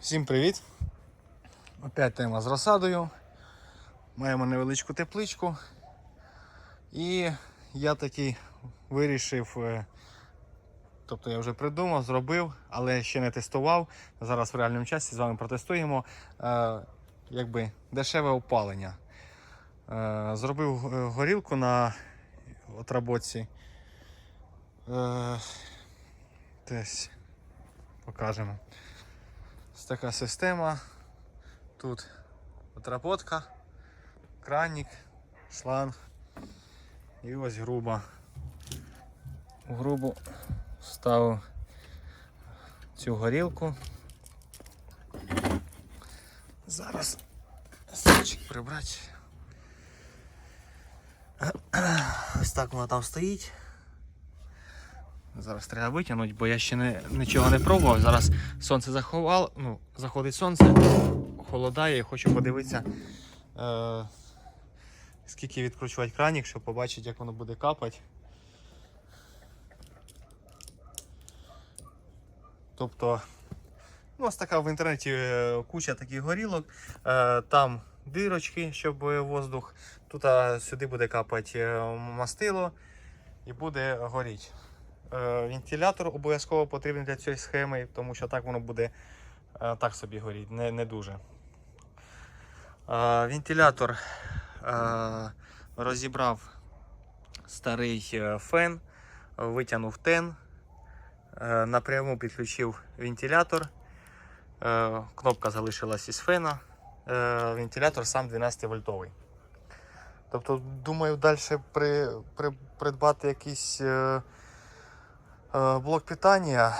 Всім привіт! Опять тема з розсадою. Маємо невеличку тепличку. І я таки вирішив, е, тобто я вже придумав, зробив, але ще не тестував. Зараз в реальному часі з вами протестуємо е, якби дешеве опалення. Е, Зробив горілку на отработці. Десь покажемо. Така система. Тут отработка, кранік, шланг. І ось груба. Грубу ставив цю горілку. Зараз стільчик прибрати. Ось так вона там стоїть. Зараз треба витягнути, бо я ще не, нічого не пробував. Зараз сонце заховало, ну, заходить сонце, холодає і хочу подивитися, е, скільки відкручувати кранік, щоб побачити, як воно буде капати. Тобто, ну, ось така в інтернеті е, куча таких горілок. Е, там дирочки, щоб воздух. Тут сюди буде капати е, мастило і буде горіти. Е, Вентилятор обов'язково потрібен для цієї схеми, тому що так воно буде е, так собі горіти, не, не дуже. Е, Вентилятор розібрав старий фен, витягнув тен, напряму підключив вентилятор. Кнопка залишилась із фена. Вентилятор сам 12 вольтовий. Тобто, думаю, далі при, при, придбати якийсь. Е, Блок питання,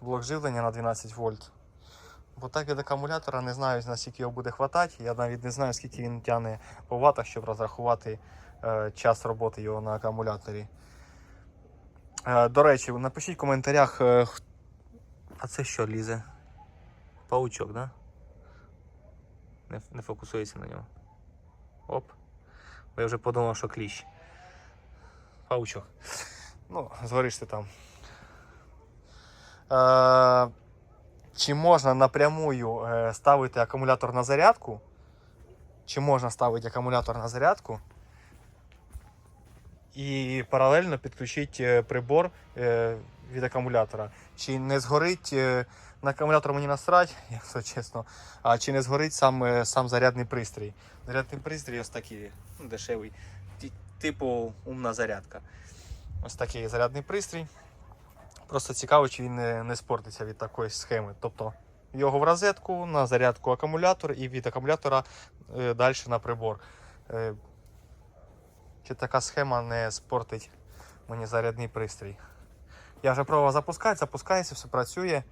блок живлення на 12 вольт. Бо так від акумулятора не знаю, наскільки його буде хватати. Я навіть не знаю, скільки він тягне по ватах, щоб розрахувати е, час роботи його на акумуляторі. Е, до речі, напишіть в коментарях. Е, а це що лізе? Паучок, да? Не, не фокусується на нього. Оп. Бо я вже подумав, що кліщ. Паучок. Ну, згориш там. Е, чи можна напрямую е, ставити акумулятор на зарядку? Чи можна ставити акумулятор на зарядку? І паралельно підключити е, прибор е, від акумулятора. Чи не згорить на акумулятор мені насрать, якщо чесно. А чи не згорить сам, сам зарядний пристрій? Зарядний пристрій ось такий ну, дешевий, типу умна зарядка. Ось такий зарядний пристрій. Просто цікаво, чи він не, не спортиться від такої схеми. Тобто його в розетку, на зарядку акумулятор і від акумулятора е, далі на прибор. Е, чи така схема не спортить мені зарядний пристрій. Я вже пробував запускати, запускається, все працює.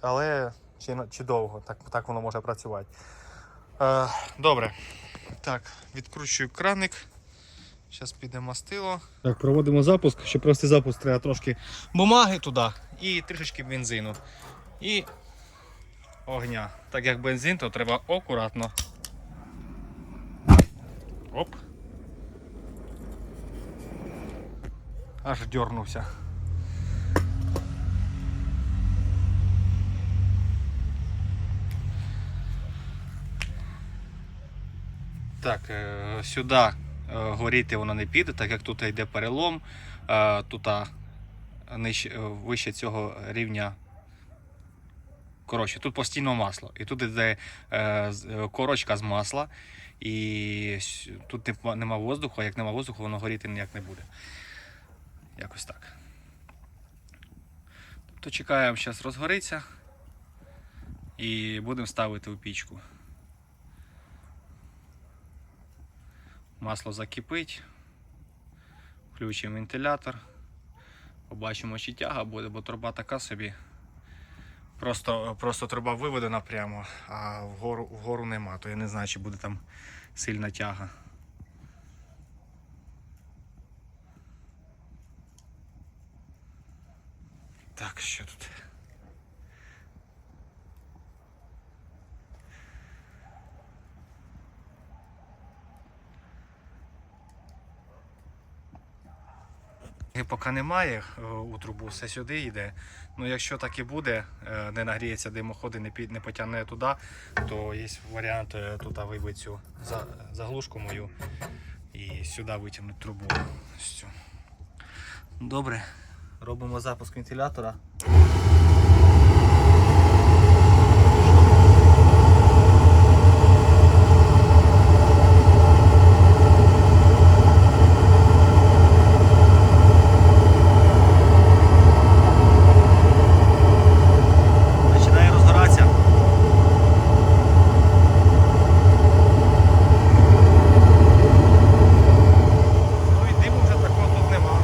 Але чи, чи довго так, так воно може працювати. Е, добре. Так, відкручую краник. Зараз піде мастило. Так, проводимо запуск. Щоб провести запуск, треба трошки бумаги туди і трішечки бензину. І огня. Так як бензин, то треба акуратно. Оп. Аж дернувся. Так, е, сюди горіти воно не піде, так як тут йде перелом, е, тут е, вище цього рівня. Коротше, тут постійно масло. І тут йде е, е, корочка з масла. І тут нема воздуху, а як нема воздуху, воно горіти ніяк не буде. Якось так. Тобто чекаємо, зараз розгориться і будемо ставити у пічку. Масло закипить. Включимо вентилятор. Побачимо, чи тяга буде, бо труба така собі. Просто, просто труба виведена прямо, а вгору, вгору нема, то я не знаю, чи буде там сильна тяга. Так, що тут? Поки немає е, у трубу, все сюди йде. Ну, якщо так і буде, е, не нагріється димоходи, не, під, не потягне туди, то є варіант е, тут вибити цю заглушку мою і сюди витягнути трубу. Добре, робимо запуск вентилятора. Починає розгоратися. Ну і диму вже такого тут нема.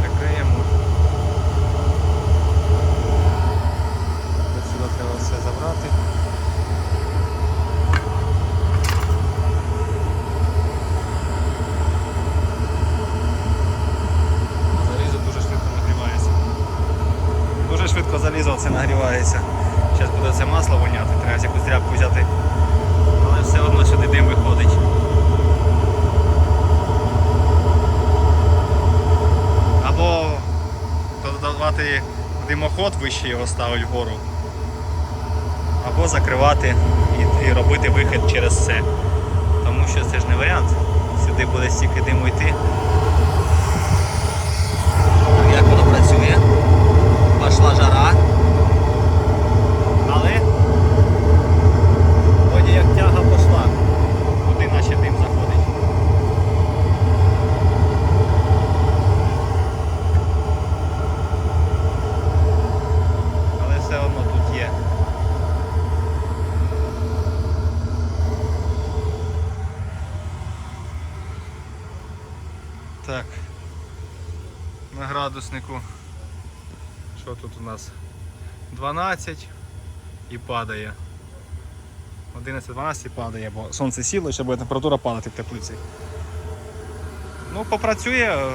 Прикриємо. От Сюди треба все забрати. Залізо дуже швидко нагрівається. Дуже швидко залізо це нагрівається. Зараз буде це масло воняти, треба якусь тряпку взяти. Але все одно сюди дим виходить. Або додавати димоход вище його ставити вгору. Або закривати і, і робити вихід через це. Тому що це ж не варіант. Сюди буде стільки диму йти. Як воно працює? Пошла жара. Але вроді як тяга пішла. Куди наче дим заходить. Але все одно тут є. Так. На градуснику. Що тут у нас? 12 і падає. 11-12 і падає, бо сонце сіло, ще буде температура падати в теплиці. Ну, попрацює.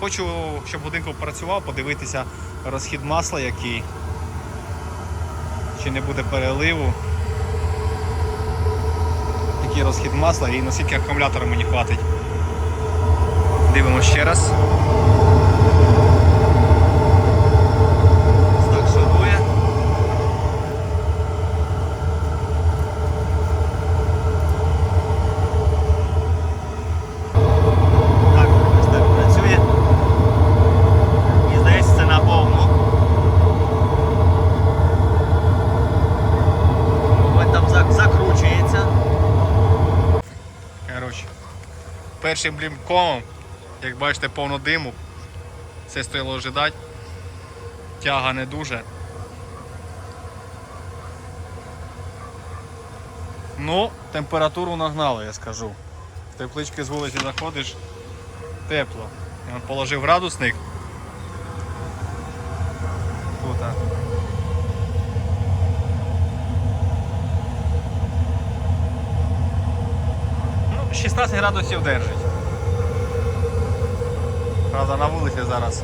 Хочу, щоб годинку працював, подивитися розхід масла який. Чи не буде переливу. Який розхід масла і наскільки акумулятора мені хватить. Дивимося ще раз. Так, шарує. Так, ось так працює. І здається, це на повну. Ось там зак- закручується. Коротше, першим блімкомом, як бачите, повно диму. Це стояло ожидати. Тяга не дуже. Ну, температуру нагнали, я скажу. В теплички з вулиці заходиш, тепло. Я положив градусник. 15 градусів держить. Правда, на вулиці зараз.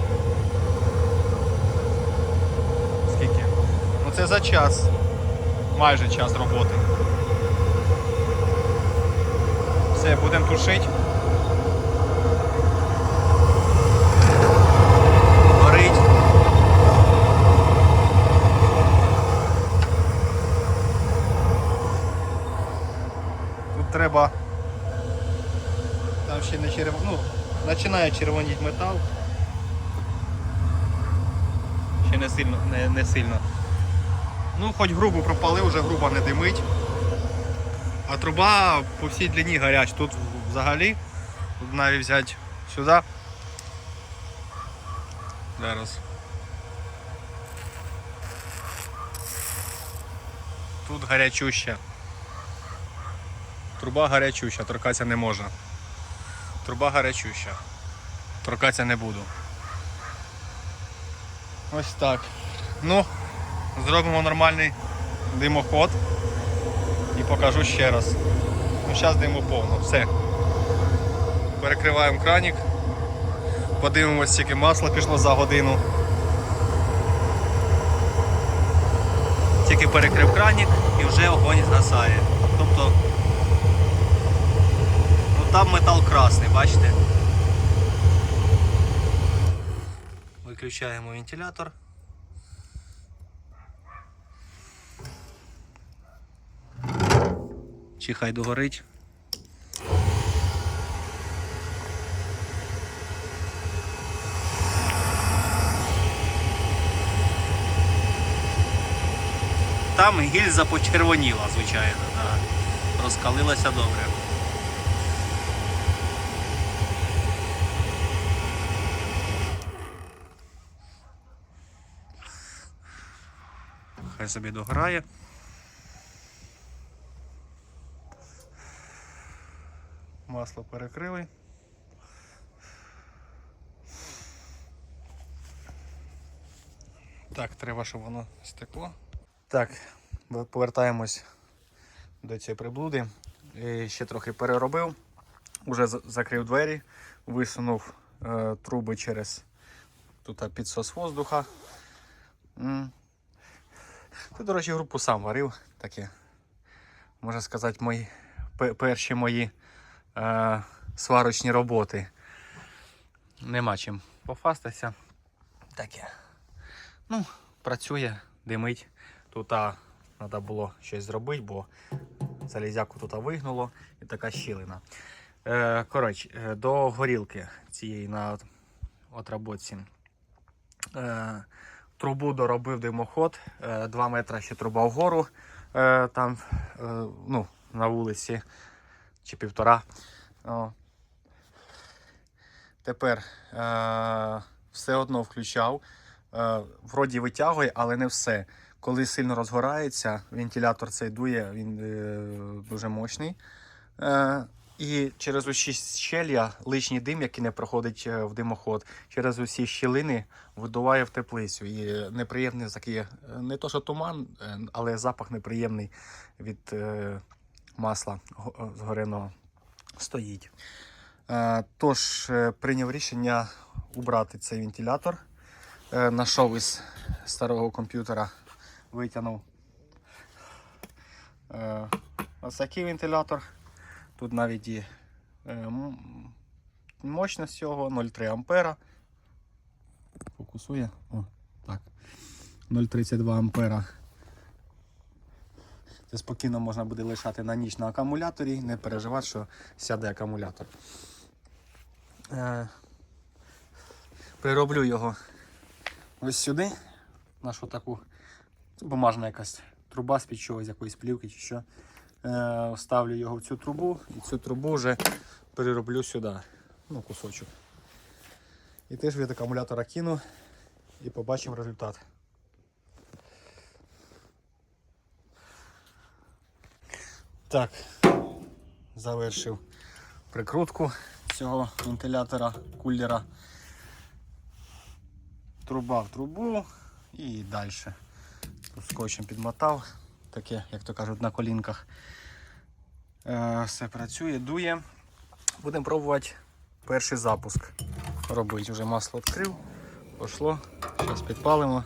Скільки? Ну це за час. Майже час роботи. Все, будемо тушити. Починає червоніти метал. Ще не сильно, не, не сильно. Ну, хоч грубо пропалив, вже грубо не димить. А труба по всій длині гаряча. Тут взагалі тут навіть взяти сюди. Зараз. Тут гарячуща. Труба гарячуща, торкатися не можна. Труба гарячуща. Торкатися не буду. Ось так. Ну, зробимо нормальний димоход і покажу ще раз. Ну, зараз диму повно. Все. Перекриваємо кранік. Подивимось, скільки масла пішло за годину. Тільки перекрив кранік і вже огонь згасає. Тобто ну, там метал красний, бачите? Включаємо вентилятор. Чи хай догорить. Там гільза почервоніла, звичайно, розкалилася добре. Хай собі дограє. Масло перекрили. Так, треба, щоб воно стекло. Так, повертаємось до цієї приблуди. І ще трохи переробив. Уже закрив двері, висунув е, труби через тут підсос воздуха. Ти, до речі, групу сам варив. Таке, можна сказати, мої, перші мої е, сварочні роботи. Нема чим пофастатися. Таке. Ну, працює, димить. Тут треба було щось зробити, бо залізяку тут вигнуло і така щілина. Е, коротше, е, до горілки цієї на отработці. Е, трубу доробив димоход, 2 метри ще труба вгору, е, там е, ну, на вулиці чи півтора. Тепер е, все одно включав. Е, вроді витягує, але не все. Коли сильно розгорається, вентилятор цей дує, він е, дуже мощний. І через усі щелія лишній дим, який не проходить е, в димоход, через усі щілини видуває в теплицю. І неприємний такий, е, не то що туман, е, але запах неприємний від масла згореного стоїть. Тож прийняв рішення убрати цей вентилятор. Нашов із старого комп'ютера, витягнув ось такий вентилятор. Тут навіть і е, мощність цього 0,3 ампера. Фокусує. О, так. 0,32 ампера. Це спокійно можна буде лишати на ніч на акумуляторі, не переживати, що сяде акумулятор. Е, прироблю його ось сюди, нашу таку бумажна якась труба з під чогось, якоїсь плівки чи що. Е, вставлю його в цю трубу і цю трубу вже перероблю сюди. Ну, кусочок. І теж від акумулятора кину і побачимо результат. Так, завершив прикрутку цього вентилятора, кулера. Труба в трубу і далі. Скотчем підмотав, таке, як то кажуть, на колінках. Е, все працює, дує. Будемо пробувати перший запуск робити. Вже масло відкрив, пішло. Зараз підпалимо.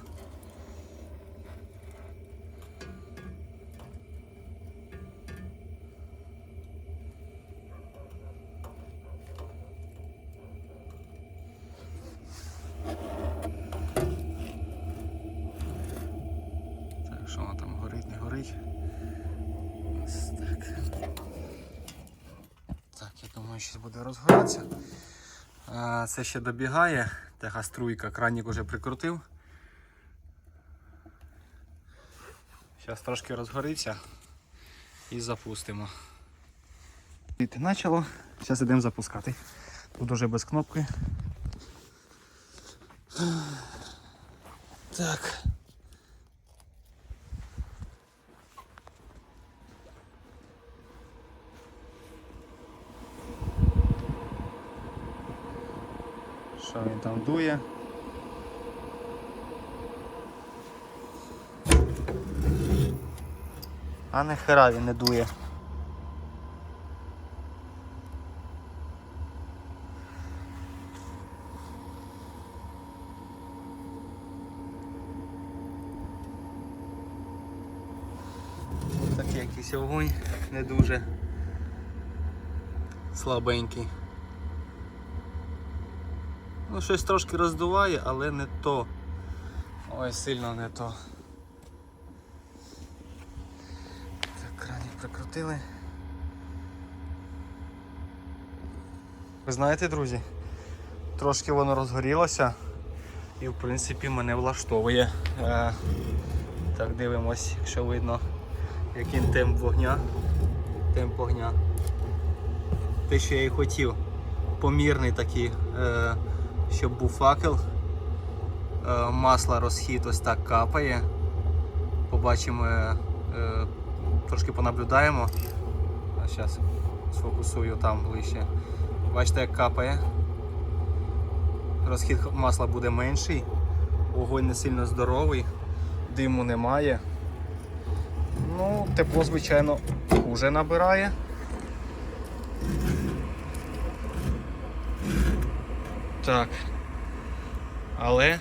Це ще добігає, така струйка, кранік уже прикрутив. Зараз трошки розгориться і запустимо. Почало, зараз йдемо запускати. Тут уже без кнопки. Так. Що він там дує? А не хера він не дує. Такий якийсь огонь, не дуже слабенький. Ну, щось трошки роздуває, але не то. Ой, сильно не то. Так, кранік прикрутили. Ви знаєте, друзі, трошки воно розгорілося і в принципі мене влаштовує. Е, так, дивимось, якщо видно, який темп вогня. Темп вогня. Те, що я і хотів. Помірний такий, е, щоб був факел. Е, масла розхід ось так капає. Побачимо, е, е, трошки понаблюдаємо. А зараз сфокусую там ближче. Бачите, як капає. Розхід масла буде менший, вогонь не сильно здоровий, диму немає. Ну, тепло, звичайно, вже набирає. Так. Але.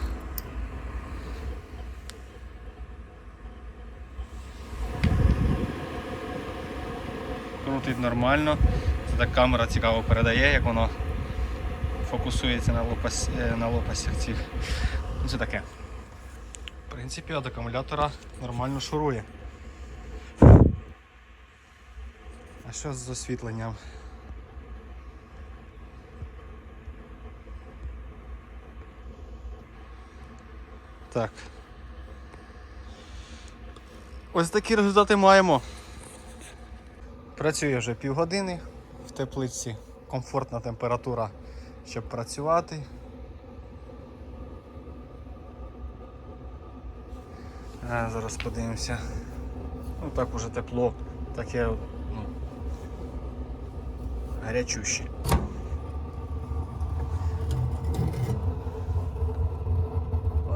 Крутить нормально. Це так камера цікаво передає, як воно фокусується на, лопас, е, на лопастях цих. Ну, Це таке. В принципі, від акумулятора нормально шурує. А що з освітленням? Так. Ось такі результати маємо. Працює вже півгодини в теплиці, комфортна температура, щоб працювати. А, зараз подивимося. Ну так уже тепло, таке ну, гарячуще.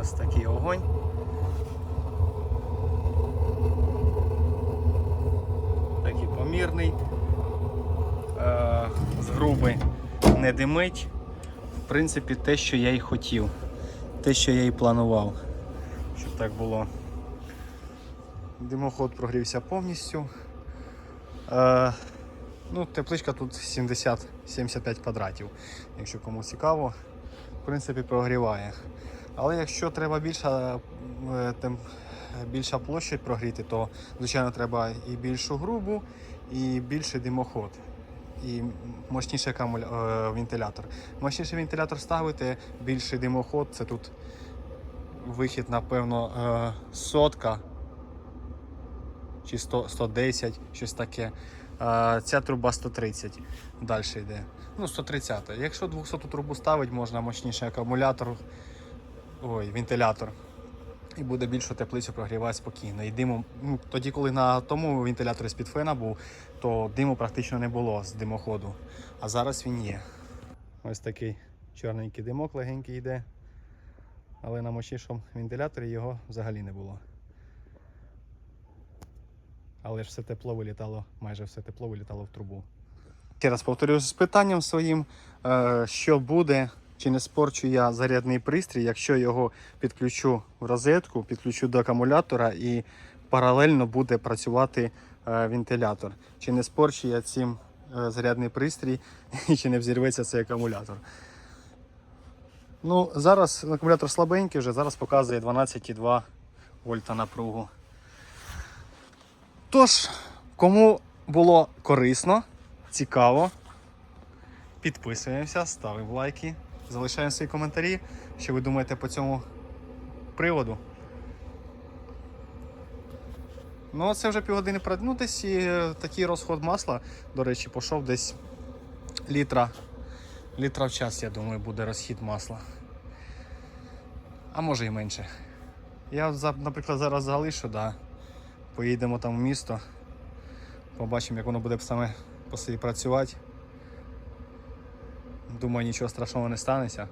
Ось такий огонь. Такий помірний. Е, з груби не димить. В принципі, те, що я й хотів. Те, що я і планував. Щоб так було. Димоход прогрівся повністю. Е, ну, тепличка тут 70-75 квадратів, якщо кому цікаво. В принципі, прогріває. Але якщо треба більша, е, тем, більша площа прогріти, то звичайно треба і більшу грубу, і більший димоход. І мощніший акумуля... е, вентилятор. Мощніший вентилятор ставити, більший димоход, це тут вихід, напевно, е, сотка чи 100, 110, щось таке. Ця труба 130 далі йде. Ну, 130. Якщо 200 трубу ставить, можна мощніший акумулятор, ой, вентилятор. І буде більшу теплицю прогрівати спокійно. І диму, ну, тоді, коли на тому вентиляторі з-під фена був, то диму практично не було з димоходу. А зараз він є. Ось такий чорненький димок легенький йде. Але на мощнішому вентиляторі його взагалі не було. Але ж все тепло вилітало, майже все тепло вилітало в трубу. Ще раз повторюю з питанням своїм, е, що буде, чи не спорчу я зарядний пристрій, якщо його підключу в розетку, підключу до акумулятора і паралельно буде працювати е, вентилятор. Чи не спорчу я цим е, зарядний пристрій і чи не взірветься цей акумулятор. Ну, зараз акумулятор слабенький вже, зараз показує 12,2 вольта напругу. Тож, кому було корисно, цікаво, підписуємося, ставимо лайки, залишаємо свої коментарі, що ви думаєте по цьому приводу. Ну, це вже півгодини. Ну, десь і е, такий розход масла, до речі, пішов десь літра. Літра в час, я думаю, буде розхід масла. А може і менше. Я, наприклад, зараз залишу, да. Поїдемо там в місто. Побачимо, як воно буде саме по собі працювати. Думаю, нічого страшного не станеться.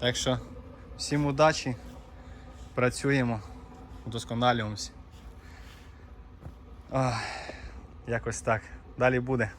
Так що, всім удачі, працюємо, удосконалюємося. Якось так. Далі буде.